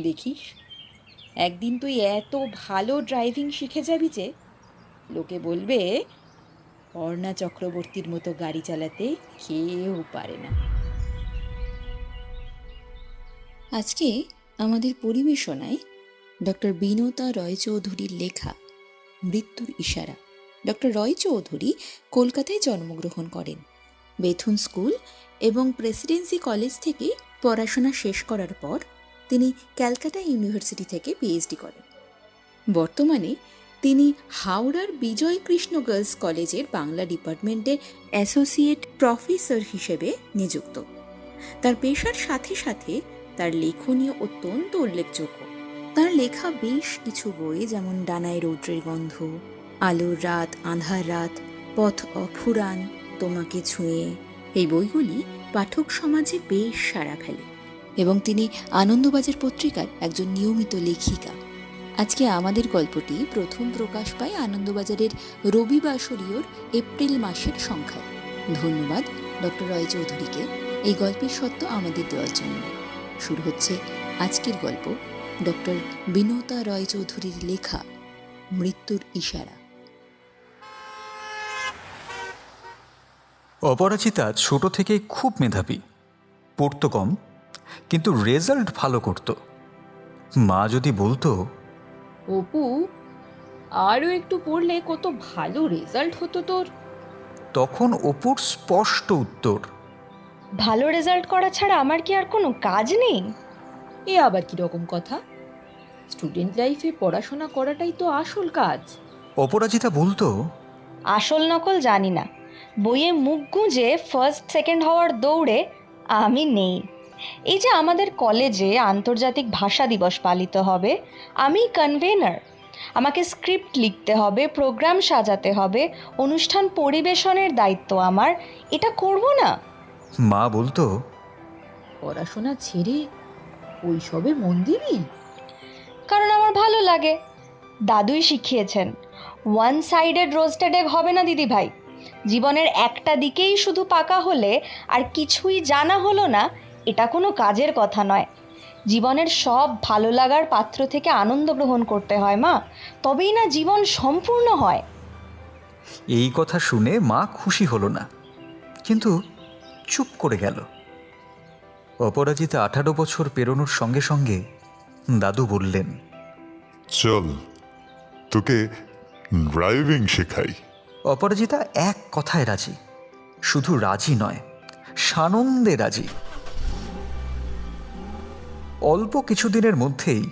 দেখিস? একদিন তুই এত ভালো ড্রাইভিং শিখে যাবি যে, লোকে বলবে, অর্ণা চক্রবর্তীর মতো গাড়ি চালাতে কেউ পারে না। আজকে আমাদের পরিবেশনায় ডক্টর বিনতা রয়চৌধুরীর লেখা মৃত্যুর ইশারা। ডক্টর রয় চৌধুরী কলকাতায় জন্মগ্রহণ করেন। বেথুন স্কুল এবং প্রেসিডেন্সি কলেজ থেকে পড়াশোনা শেষ করার পর তিনি ক্যালকাটা ইউনিভার্সিটি থেকে পিএইচডি করেন। বর্তমানে তিনি হাওড়ার বিজয় কৃষ্ণ গার্লস কলেজের বাংলা ডিপার্টমেন্টের অ্যাসোসিয়েট প্রফেসর হিসেবে নিযুক্ত। তার পেশার সাথে সাথে তার লেখনীয় অত্যন্ত উল্লেখযোগ্য। তার লেখা বেশ কিছু বই, যেমন ডানায় রৌদ্রের গন্ধ, আলোর রাত আঁধার রাত, পথ অফুরান, তোমাকে ছুঁয়ে, এই বইগুলি পাঠক সমাজে বেশ সাড়া ফেলে। এবং তিনি আনন্দবাজার পত্রিকার একজন নিয়মিত লেখিকা। আজকে আমাদের গল্পটি প্রথম প্রকাশ পায় আনন্দবাজারের রবিবাসরীয়র এপ্রিল মাসের সংখ্যায়। ধন্যবাদ, ডক্টর রয় চৌধুরীকে। এই গল্পের সত্য আমাদের দেওয়ার জন্য। শুরু হচ্ছে আজকের গল্প, ডক্টর বিনতা রয় চৌধুরীর লেখা, মৃত্যুর ইশারা। অপরাজিতা ছোট থেকে খুব মেধাবী, পড়তো কম কিন্তু রেজাল্ট ভালো করত। মা যদি বলতো অপু আরও একটু পড়লে কত ভালো রেজাল্ট হতো তোর। তখন অপুর স্পষ্ট উত্তর। ভালো রেজাল্ট করা ছাড়া আমার কি আর কোনো কাজ নেই? এ আবার কি রকম কথা? স্টুডেন্ট লাইফে পড়াশোনা করাটাই তো আসল কাজ। অপরাজিতা বলতো আসল নকল জানি না। বইয়ে মুখ গুঁজে ফার্স্ট সেকেন্ড হওয়ার দৌড়ে আমি নেই। এই যে আমাদের কলেজে আন্তর্জাতিক ভাষা দিবস পালিত হবে আমি কনভেনার আমাকে স্ক্রিপ্ট লিখতে হবে প্রোগ্রাম সাজাতে হবে অনুষ্ঠান পরিবেশনের দায়িত্ব আমার এটা করব না? মা বলতো পড়াশোনা ছেড়ে ওইসবে মন দিবি? কারণ আমার ভালো লাগে। দাদুই শিখিয়েছেন ওয়ান সাইডেড রোস্টেড এগ হবে না দিদি ভাই। জীবনের একটা দিকেই শুধু পাকা হলে আর কিছুই জানা হলো না এটা কোনো কাজের কথা নয়। জীবনের সব ভালো লাগার পাত্র থেকে আনন্দ গ্রহণ করতে হয় মা। তবেই না জীবন সম্পূর্ণ হয়। এই কথা শুনে মা খুশি হলো না কিন্তু চুপ করে গেল। অপরাজিতা আঠারো বছর পেরোনোর সঙ্গে সঙ্গে দাদু বললেন চল তোকে ড্রাইভিং শেখাই। অপরাজিতা এক কথায় রাজি শুধু রাজি নয় সানন্দে রাজি। অল্প কিছুদিনের মধ্যেই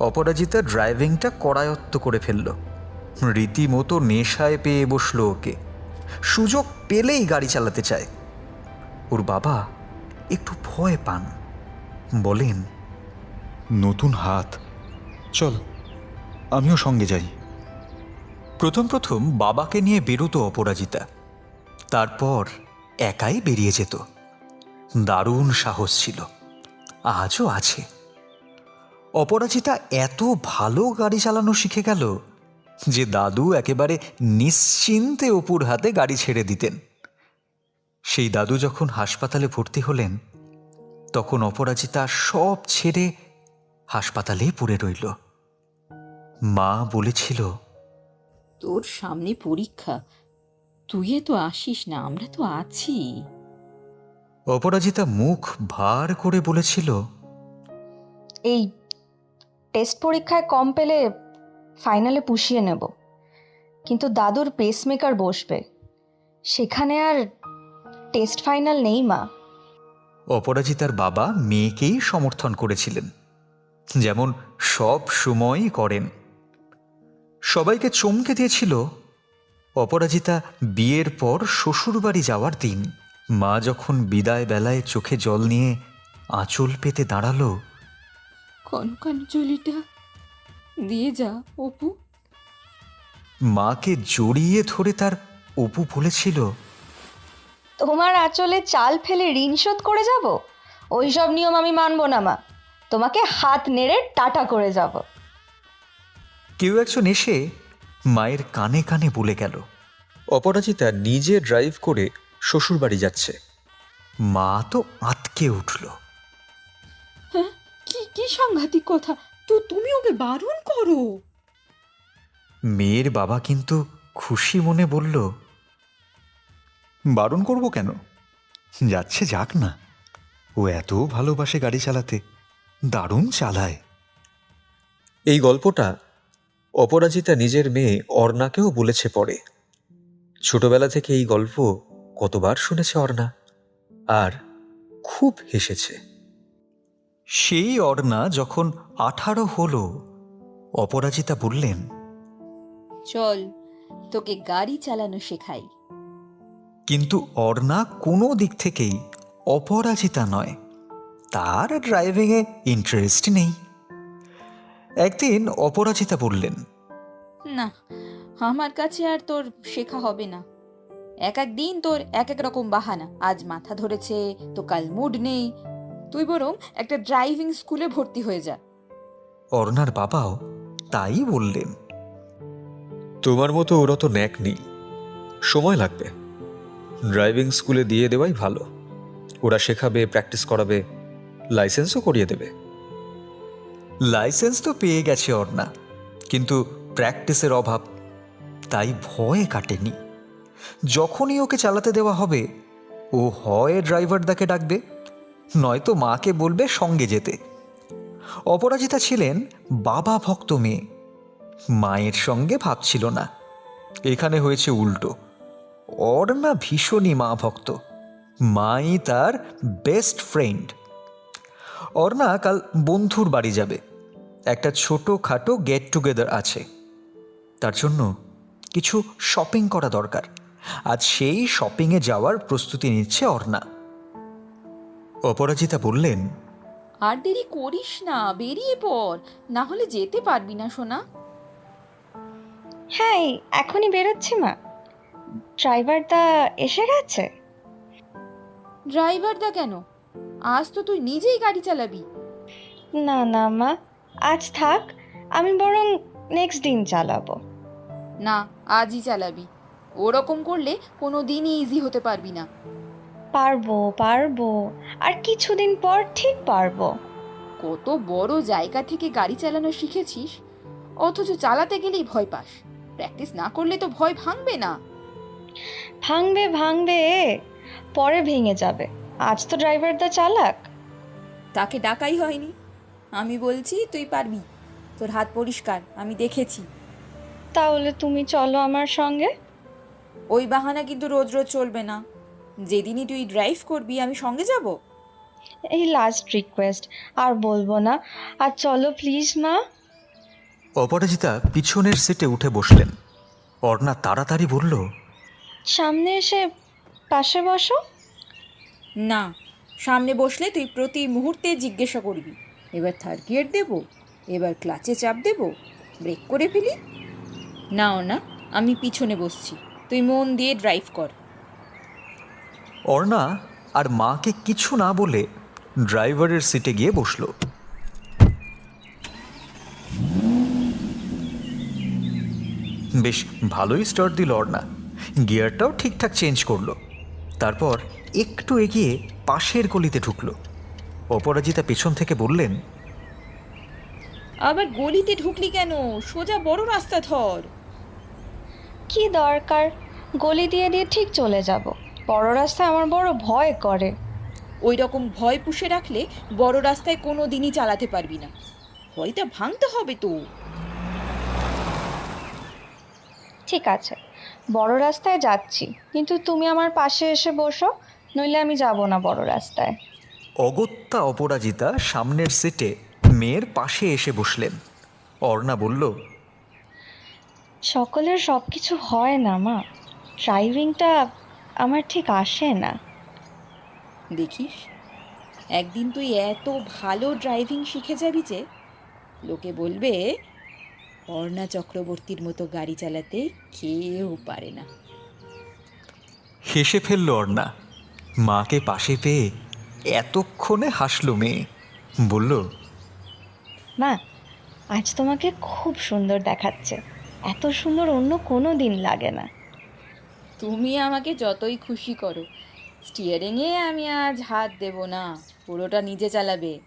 অপরাজিতা ড্রাইভিংটা করায়ত্ত করে ফেলল। রীতিমতো নেশায় পেয়ে বসল ওকে। সুযোগ পেলেই গাড়ি চালাতে চায়। ওর বাবা একটু ভয় পান। বলেন নতুন হাত। চল আমিও সঙ্গে যাই। প্রথম প্রথম বাবাকে নিয়ে বেরোতো অপরাজিতা। তারপর একাই বেরিয়ে যেত। দারুণ সাহস ছিল। আজও আছে। অপরাজিতা এত ভালো গাড়ি চালানো শিখে গেল যে দাদু একেবারে নিশ্চিন্তে অপুর হাতে গাড়ি ছেড়ে দিতেন। সেই দাদু যখন হাসপাতালে ভর্তি হলেন, তখন অপরাজিতা সব ছেড়ে হাসপাতালেই পড়ে রইল। মা বলেছিল, তোর সামনে পরীক্ষা তুই তো আসিস না, আমরা তো আছি। অপরাজিতা মুখ ভার করে বলেছিল এই টেস্ট পরীক্ষায় কম পেলে ফাইনালে পুষিয়ে নেব। কিন্তু দাদুর পেসমেকার বসবে। সেখানে আর টেস্ট ফাইনাল নেই মা। অপরাজিতার বাবা মেয়েকেই সমর্থন করেছিলেন। যেমন সব সময়ই করেন। সবাইকে চমকে দিয়েছিল অপরাজিতা বিয়ের পর শ্বশুরবাড়ি যাওয়ার দিন। মা যখন বিদায় বেলায় চোখে জল নিয়ে আঁচল পেতে দাঁড়াল কনকাঞ্জলিটা দিয়ে যা অপু। মাকে জড়িয়ে ধরে তার অপু বলেছিল তোমার আঁচলে চাল ফেলে ঋণ শোধ করে যাব? ওই সব নিয়ম আমি মানব না মা। তোমাকে হাত নেড়ে টাটা করে যাব। কেউ একজন এসে মায়ের কানে কানে বলে গেল অপরাজিতা নিজে ড্রাইভ করে শ্বশুরবাড়ি যাচ্ছে। মা তো আটকে উঠল। কি কি সাংঘাতিক কথা। তো তুমি ওকে বারণ করো। মেয়ের বাবা কিন্তু খুশি মনে বলল বারণ করব কেন? যাচ্ছে যাক না। ও এত ভালোবাসে গাড়ি চালাতে দারুণ চালায়। এই গল্পটা অপরাজিতা নিজের মেয়ে অর্ণাকেও বলেছে পরে। ছোটবেলা থেকে এই গল্প কতবার শুনেছে অর্ণা? আর খুব হেসেছে। সেই অর্ণা যখন আঠারো হলো অপরাজিতা বললেন চল তোকে গাড়ি চালানো শেখাই। কিন্তু অর্ণা কোনো দিক থেকেই অপরাজিতা নয়। তার ড্রাইভিংয়ে ইন্টারেস্ট নেই। একদিন অপরাজিতা বললেন না আমার কাছে আর তোর শেখা হবে না। এক এক দিন তোর এক এক রকম বাহানা। আজ মাথা ধরেছে, তো কাল মুড নেই। তুই বরং একটা ড্রাইভিং স্কুলে ভর্তি হয়ে যা। অর্ণার বাবাও তাই বললেন। তোমার মতো ওরা তো ন্যাক নেই। সময় লাগবে। ড্রাইভিং স্কুলে দিয়ে দেওয়াই ভালো। ওরা শেখাবে প্র্যাকটিস করাবে লাইসেন্সও করিয়ে দেবে। লাইসেন্স তো পেয়ে গেছে অর্ণা। কিন্তু প্র্যাকটিসের অভাব তাই ভয়ে কাটেনি। যখনই ওকে চালাতে দেওয়া হবে, ও হয় ড্রাইভারদাকে ডাকবে, নয়তো মাকে বলবে সঙ্গে যেতে। অপরাজিতা ছিলেন বাবা ভক্ত মেয়ে। মায়ের সঙ্গে ভাবছিল না। এখানে হয়েছে উল্টো। অর্ণা ভীষণই মা ভক্ত। মাই তার বেস্ট ফ্রেন্ড। অর্ণা কাল বন্ধুর বাড়ি যাবে। একটা ছোটো খাটো গেট টুগেদার আছে। তার জন্য কিছু শপিং করা দরকার। আজ সেই শপিংয়ে যাওয়ার প্রস্তুতি নিচ্ছে অর্ণা। অপরাজিতা বললেন আর দেরি করিস না বেরিয়ে পড় না হলে যেতে পারবি না সোনা। হ্যাঁ এই এখনই বেরোচ্ছি মা। ড্রাইভারটা এসে গেছে? ড্রাইভারদা কেন? আজ তো তুই নিজেই গাড়ি চালাবি। না না মা আজ থাক আমি বরং নেক্সট দিন চালাবো। না আজই চালাবি। ওরকম করলে কোনো দিনই ইজি হতে পারবি না। পারব পারব। আর কিছুদিন পর ঠিক পারব। কত বড় জায়গা থেকে গাড়ি চালানো শিখেছিস? অথচ চালাতে গেলেই ভয় পাস। প্র্যাকটিস না করলে তো ভয় ভাঙবে না। ভাঙবে ভাঙবে। পরে ভেঙে যাবে। আজ তো ড্রাইভারটা চালাক। তাকে ডাকাই হয়নি। আমি বলছি তুই পারবি। তোর হাত পরিষ্কার আমি দেখেছি। তাহলে তুমি চলো আমার সঙ্গে। ওই বাহানা কিন্তু রোজ রোজ চলবে না। যেদিনই তুই ড্রাইভ করবি আমি সঙ্গে যাব? এই লাস্ট রিকোয়েস্ট আর বলব না। আর চলো প্লিজ মা। অপরাজিতা পিছনের সিটে উঠে বসলেন। অর্ণা তাড়াতাড়ি বলল সামনে এসে পাশে বসো। না সামনে বসলে তুই প্রতি মুহূর্তে জিজ্ঞাসা করবি। এবার থার্ড গিয়ার দেব এবার ক্লাচে চাপ দেব ব্রেক করে ফেলি। না না আমি পিছনে বসছি। তুই মন দিয়ে ড্রাইভ কর। অর্ণা আর মাকে কিছু না বলে ড্রাইভারের সিটে গিয়ে বসল। বেশ ভালোই স্টার্ট দিল অর্ণা। গিয়ারটাও ঠিকঠাক চেঞ্জ করল। তারপর একটু এগিয়ে পাশের গলিতে ঢুকলো। অপরাজিতা পেছন থেকে বললেন আবার গলিতে ঢুকলি কেন? সোজা বড় রাস্তা ধর। কি দরকার? গলি দিয়ে দিয়ে ঠিক চলে যাব। বড় রাস্তায় আমার বড় ভয় করে। ওই রকম ভয় পুষে রাখলে বড় রাস্তায় কোনো দিনই চালাতে পারবি না। ভয়টা ভাঙতে হবে তো। ঠিক আছে বড় রাস্তায় যাচ্ছি কিন্তু তুমি আমার পাশে এসে বসো নইলে আমি যাব না বড় রাস্তায়। অগত্যা অপরাজিতা সামনের সিটে মেয়ের পাশে এসে বসলেন। অর্ণা বলল সকলের সব কিছু হয় না মা। ড্রাইভিংটা আমার ঠিক আসে না। দেখিস একদিন তুই এত ভালো ড্রাইভিং শিখে যাবি যে লোকে বলবে অর্ণা চক্রবর্তীর মতো গাড়ি চালাতে কেউ পারে না। হেসে ফেলল অর্ণা। মাকে পাশে পেয়ে এতক্ষণে হাসলো মেয়ে। বলল মা আজ তোমাকে খুব সুন্দর দেখাচ্ছে। এত সুন্দর অন্য কোনো দিন লাগে না। তুমি আমাকে যতই খুশি করো। স্টিয়ারিংয়ে আমি আজ হাত দেব না পুরোটা নিজে চালাবে।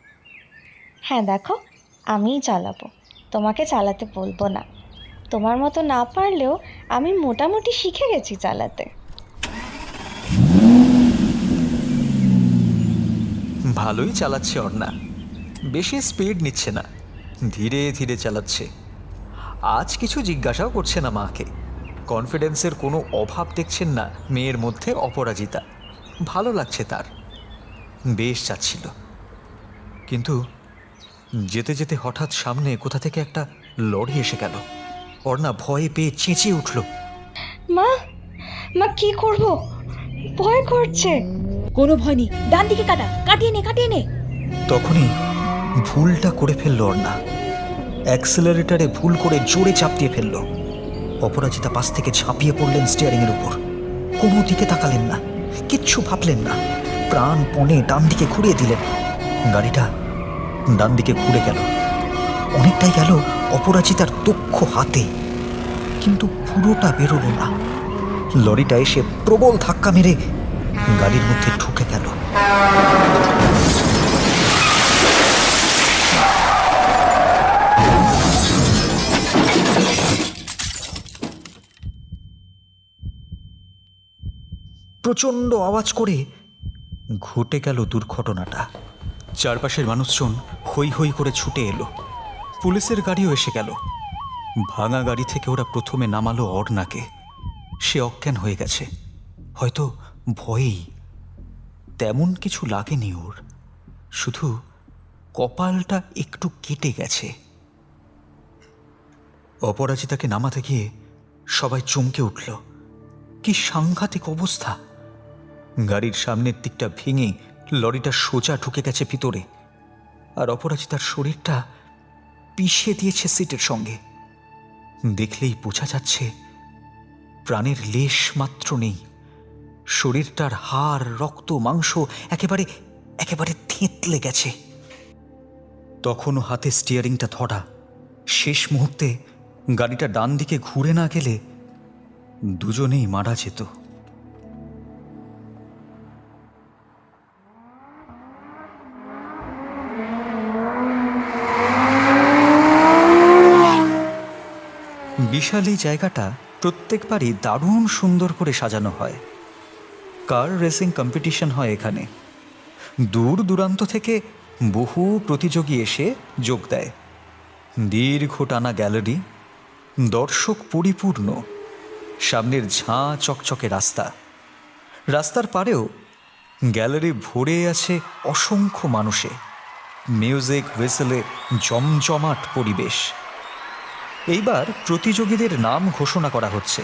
হ্যাঁ দেখো আমিই চালাবো। তোমাকে চালাতে বলব না। তোমার মতো না পারলেও আমি মোটামুটি শিখে গেছি চালাতে। ভালোই চালাচ্ছে অর্ণা। বেশি স্পিড নিচ্ছে না। ধীরে ধীরে চালাচ্ছে। আজ কিছু জিজ্ঞাসাও করছে না মাকে। কনফিডেন্সের কোনো অভাব দেখছেন না মেয়ের মধ্যে অপরাজিতা। ভালো লাগছে তার। বেশ যাচ্ছিল। কিন্তু যেতে যেতে হঠাৎ সামনে কোথা থেকে একটা লরি এসে গেল। অর্ণা ভয়ে পেয়ে চেঁচিয়ে উঠল। মা মা কি করব? ভয় করছে। কোনো ভয় নেই। ডান দিকে কাটা। কাটিয়ে নে কাটিয়ে নে। তখনই ভুলটা করে ফেলল অর্ণা। অ্যাক্সেলারেটারে ভুল করে জোরে চাপ দিয়ে ফেলল। অপরাজিতা পাশ থেকে ঝাঁপিয়ে পড়লেন স্টিয়ারিংয়ের উপর। কোনো দিকে তাকালেন না, কিচ্ছু ভাবলেন না। প্রাণ পণে ডান দিকে ঘুরিয়ে দিলেন। গাড়িটা ডান দিকে ঘুরে গেল। অনেকটাই গেল অপরাজিতার দক্ষ হাতে। কিন্তু পুরোটা বেরোলো না। লরিটা এসে প্রবল ধাক্কা মেরে গাড়ির মধ্যে ঢুকে গেল। প্রচণ্ড আওয়াজ করে ঘটে গেল দুর্ঘটনাটা। চারপাশের মানুষজন হৈ হৈ করে ছুটে এলো। পুলিশের গাড়িও এসে গেল। ভাঙা গাড়ি থেকে ওরা প্রথমে নামালো অর্ণাকে। সে অজ্ঞান হয়ে গেছে। হয়তো ভয়েই। তেমন কিছু লাগেনি ওর। শুধু কপালটা একটু কেটে গেছে। অপরাজিতাকে নামাতে গিয়ে সবাই চমকে উঠল। কি সাংঘাতিক অবস্থা! গাড়ির সামনের দিকটা ভেঙে লরিটা সোজা ঢুকে গেছে ভিতরে। আর অপরাজিতার শরীরটা পিষে দিয়েছে সিটের সঙ্গে। দেখলেই বোঝা যাচ্ছে, প্রাণের লেশ মাত্র নেই। শরীরটার হাড়, রক্ত, মাংস একেবারে একেবারে থেঁতলে গেছে। তখনও হাতে স্টিয়ারিংটা ধরা। শেষ মুহূর্তে গাড়িটা ডান দিকে ঘুরে না গেলে দুজনেই মারা যেত। বিশাল এই জায়গাটা প্রত্যেকবারই দারুণ সুন্দর করে সাজানো হয়। কার রেসিং কম্পিটিশন হয় এখানে? দূর দূরান্ত থেকে বহু প্রতিযোগী এসে যোগ দেয়। দীর্ঘ টানা গ্যালারি, দর্শক পরিপূর্ণ, সামনের ঝাঁ চকচকে রাস্তা। রাস্তার পারেও গ্যালারি ভরে আছে অসংখ্য মানুষে। মিউজিক হুইসেলে জমজমাট পরিবেশ। এইবার প্রতিযোগীদের নাম ঘোষণা করা হচ্ছে।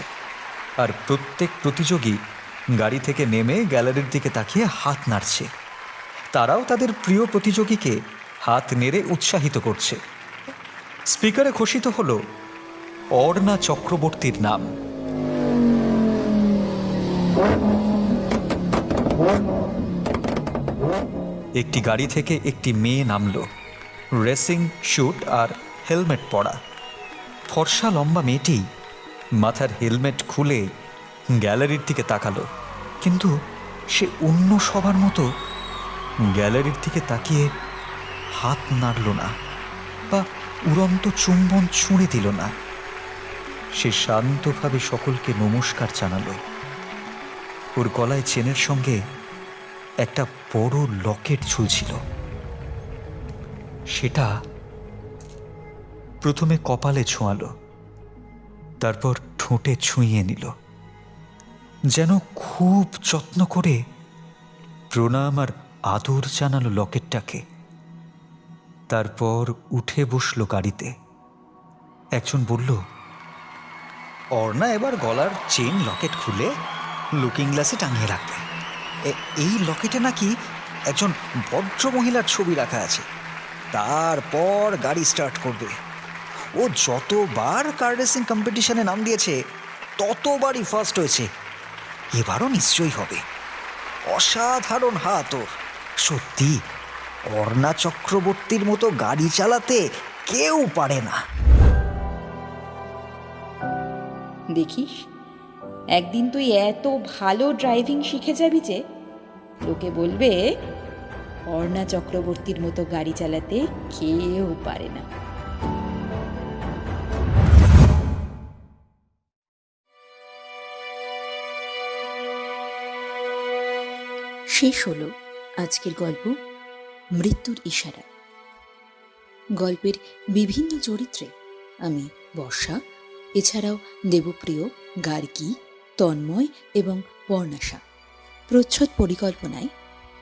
আর প্রত্যেক প্রতিযোগী গাড়ি থেকে নেমে গ্যালারির দিকে তাকিয়ে হাত নাড়ছে। তারাও তাদের প্রিয় প্রতিযোগীকে হাত নেড়ে উৎসাহিত করছে। স্পিকারে ঘোষিত হল, অর্ণা চক্রবর্তীর নাম। একটি গাড়ি থেকে একটি মেয়ে নামলো। রেসিং শ্যুট আর হেলমেট পরা। ফর্সা লম্বা মেয়েটি মাথার হেলমেট খুলে গ্যালারির দিকে তাকালো। কিন্তু সে অন্য সবার মতো গ্যালারির দিকে তাকিয়ে হাত নাড়ল না বা উড়ন্ত চুম্বন ছুঁড়ে দিল না। সে শান্তভাবে সকলকে নমস্কার জানালো। ওর গলায় চেনের সঙ্গে একটা বড় লকেট ঝুলছিল। সেটা প্রথমে কপালে ছোঁয়ালো, তারপর ঠোঁটে ছুঁয়ে নিল, যেন খুব যত্ন করে প্রণাম আর আদর জানালো লকেটটাকে। তারপর উঠে বসল গাড়িতে। একজন বলল, অর্ণা, এবার গলার চেন লকেট খুলে লুকিং গ্লাসে টাঙিয়ে রাখবে। এই লকেটে নাকি একজন ভদ্র মহিলার ছবি রাখা আছে। তারপর গাড়ি স্টার্ট করবে। ও যতবার কার রেসিং কম্পিটিশনে নাম দিয়েছে, ততবারই ফার্স্ট হয়েছে। এবারও নিশ্চয়ই হবে। অসাধারণ হাত ওর। সত্যি, অর্ণা চক্রবর্তীর মতো গাড়ি চালাতে কেউ পারে না। দেখিস, একদিন তুই এত ভালো ড্রাইভিং শিখে যাবি যে, লোকে বলবে, অর্ণা চক্রবর্তীর মতো গাড়ি চালাতে কেউ পারে না। শেষ হলো আজকের গল্প মৃত্যুর ইশারা। গল্পের বিভিন্ন চরিত্রে আমি বর্ষা, এছাড়াও দেবপ্রিয়, গার্গী, তন্ময় এবং পর্ণাশা। প্রচ্ছদ পরিকল্পনায়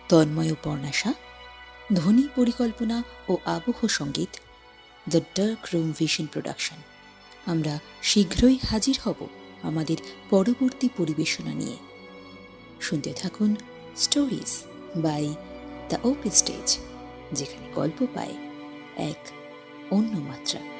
তন্ময় ও পর্ণাশা, ধ্বনি পরিকল্পনা ও আবহ সংগীত the dark room vision production আমরা শীঘ্রই হাজির হব আমাদের পরবর্তী পরিবেশনা নিয়ে। শুনতে থাকুন stories by the open stage যেখানে গল্প পায় এক অন্য মাত্রা।